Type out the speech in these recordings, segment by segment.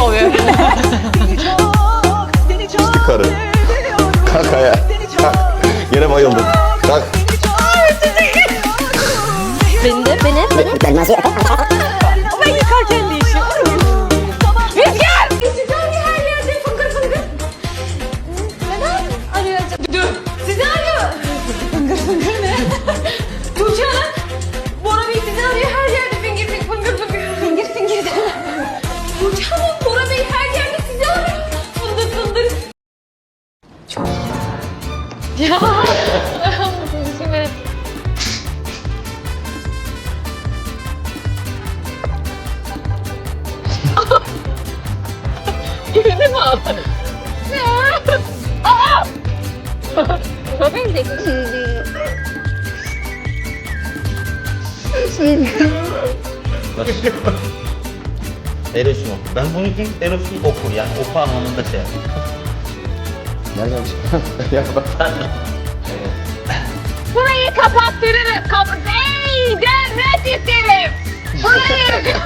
Oluyor. Karı. Kalk ayağa. Kalk. Yine bayıldım. Kalk. Beni de beni. Ben nasıl Ben yıkarken değişiyor. Ya. Şimdi Yürüdü mü abi? Bora Bey de Eros'un oku. Ben bunu gün Eros'un oku yani oku anlamında şey yap. Nereden çıktı? ya bak. Burayı kapattırırım. Kap Ey devlet isterim. Burayı.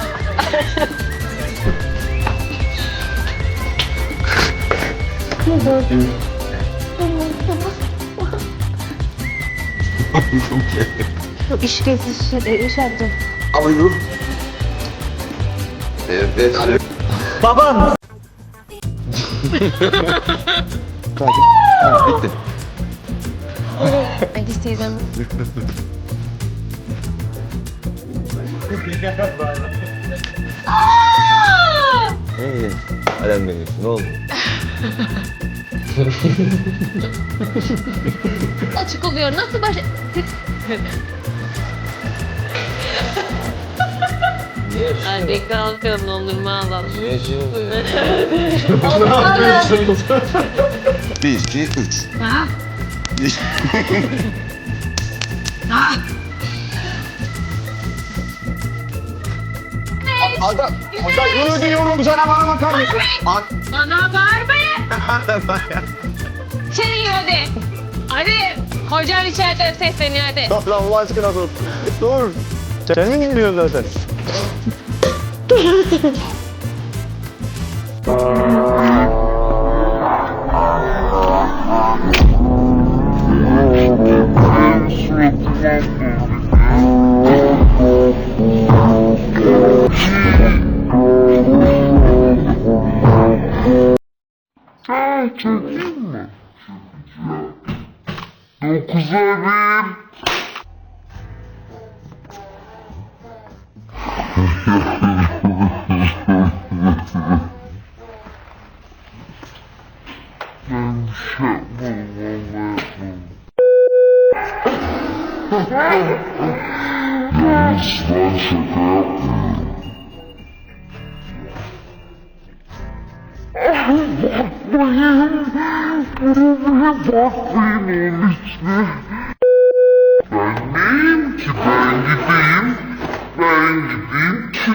İş gezisi iş dur. Evet. Baban! Bitti. Ediz teyzem. Hey. Alem dönüyorsun. Ne oldu? Açık oluyor. Nasıl baş... Hadi kalkalım dondurma alalım. Bir, iki, üç. Ada, ada yürü diyorum sana bana bakar mısın? An Bana bağırma. Şey hadi. Hadi. Hocam içeriden sesleniyor hadi. Dur lan Allah aşkına dur. Dur. Sen mi geliyorsun zaten? Çekeyim mi? Dokuza bir. Ben neyim ki ben gideyim, ben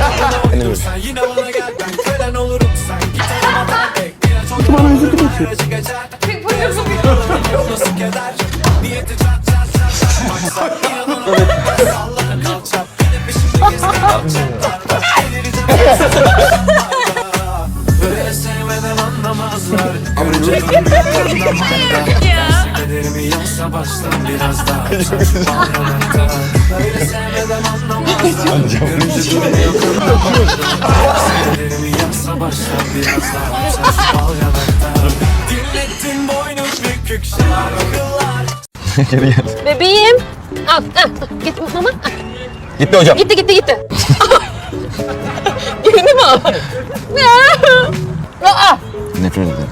Kaderimi yoksa baştan biraz daha Bağlamakta Böyle sevmeden anlamazlar Görünce duruyor Kaderimi yoksa baştan biraz daha boynu bükük şarkılar Geri gel. Bebeğim. Al, al. Git mama. Al. Gitti hocam. Gitti gitti gitti. Yürüdü mü o? Aa! Nefret ederim.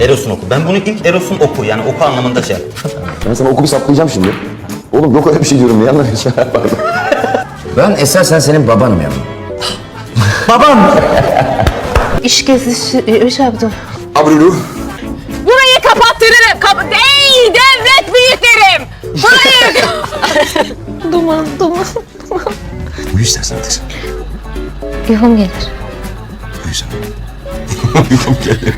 Eros'un oku. Ben bunu ilk Eros'un oku yani oku anlamında şey yaptım. Ben sana okumu saplayacağım şimdi. Oğlum yok öyle bir şey diyorum niye anlamıyorsun? Pardon. Ben esasen senin babanım ya. İş gezisi şey yaptım. Abrulu. Burayı kapattırırım. Kap Ey devlet büyüklerim. Burayı. duman, duman. Uyu istersen sen. Yuhum gelir. Uyu sen. Uykum gelir.